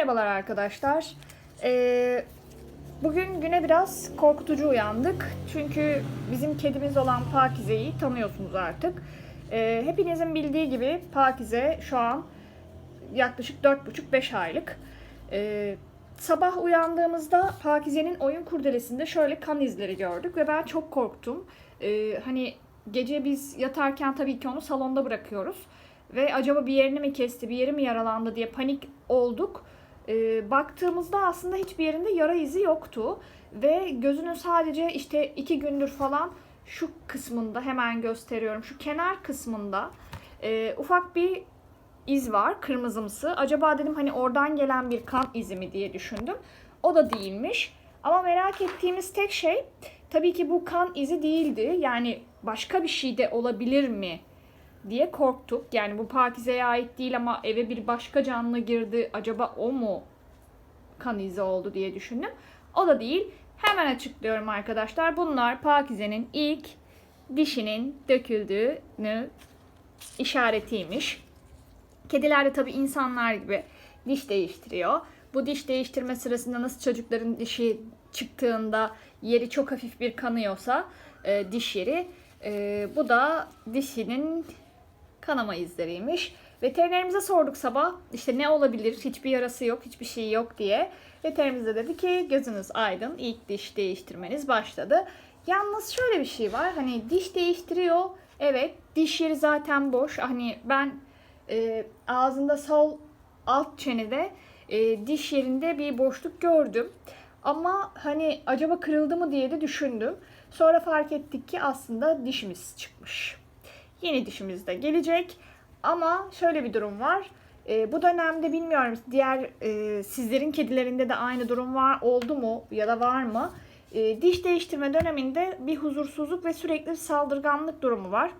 Merhabalar arkadaşlar. Ee, bugün güne biraz korkutucu uyandık. Çünkü bizim kedimiz olan Pakize'yi tanıyorsunuz artık. Ee, hepinizin bildiği gibi Pakize şu an yaklaşık 4,5-5 aylık. Ee, sabah uyandığımızda Pakize'nin oyun kurdelesinde şöyle kan izleri gördük ve ben çok korktum. Ee, hani gece biz yatarken tabii ki onu salonda bırakıyoruz. Ve acaba bir yerini mi kesti, bir yeri mi yaralandı diye panik olduk. Ee, baktığımızda aslında hiçbir yerinde yara izi yoktu. Ve gözünün sadece işte iki gündür falan şu kısmında hemen gösteriyorum. Şu kenar kısmında e, ufak bir iz var kırmızımsı. Acaba dedim hani oradan gelen bir kan izi mi diye düşündüm. O da değilmiş. Ama merak ettiğimiz tek şey tabii ki bu kan izi değildi. Yani başka bir şey de olabilir mi diye korktuk. Yani bu Pakize'ye ait değil ama eve bir başka canlı girdi. Acaba o mu kan izi oldu diye düşündüm. O da değil. Hemen açıklıyorum arkadaşlar. Bunlar Pakize'nin ilk dişinin döküldüğünü işaretiymiş. Kediler de tabii insanlar gibi diş değiştiriyor. Bu diş değiştirme sırasında nasıl çocukların dişi çıktığında yeri çok hafif bir kanıyorsa e, diş yeri e, bu da dişinin kanama izleriymiş. Veterinerimize sorduk sabah işte ne olabilir hiçbir yarası yok hiçbir şey yok diye. Veterinerimiz de dedi ki gözünüz aydın ilk diş değiştirmeniz başladı. Yalnız şöyle bir şey var hani diş değiştiriyor evet diş yeri zaten boş hani ben e, ağzında sol alt çenede e, diş yerinde bir boşluk gördüm. Ama hani acaba kırıldı mı diye de düşündüm. Sonra fark ettik ki aslında dişimiz çıkmış. Yeni dişimiz de gelecek. Ama şöyle bir durum var. E, bu dönemde bilmiyorum diğer e, sizlerin kedilerinde de aynı durum var oldu mu ya da var mı? E, diş değiştirme döneminde bir huzursuzluk ve sürekli saldırganlık durumu var.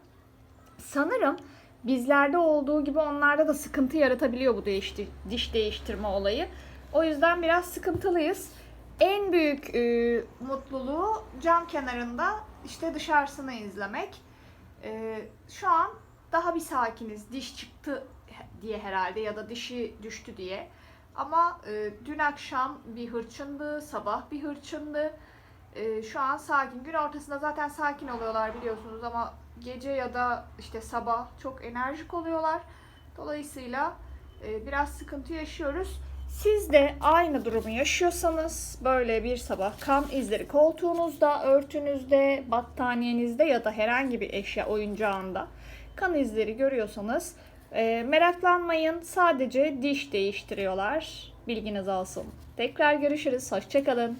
Sanırım bizlerde olduğu gibi onlarda da sıkıntı yaratabiliyor bu değişti, diş değiştirme olayı. O yüzden biraz sıkıntılıyız. En büyük e, mutluluğu cam kenarında işte dışarısını izlemek. E, şu an daha bir sakiniz. Diş çıktı diye herhalde ya da dişi düştü diye. Ama e, dün akşam bir hırçındı, sabah bir hırçındı. E, şu an sakin. Gün ortasında zaten sakin oluyorlar biliyorsunuz ama gece ya da işte sabah çok enerjik oluyorlar. Dolayısıyla e, biraz sıkıntı yaşıyoruz. Siz de aynı durumu yaşıyorsanız böyle bir sabah kan izleri koltuğunuzda, örtünüzde, battaniyenizde ya da herhangi bir eşya oyuncağında kan izleri görüyorsanız e, meraklanmayın. Sadece diş değiştiriyorlar. Bilginiz olsun. Tekrar görüşürüz. Hoşçakalın.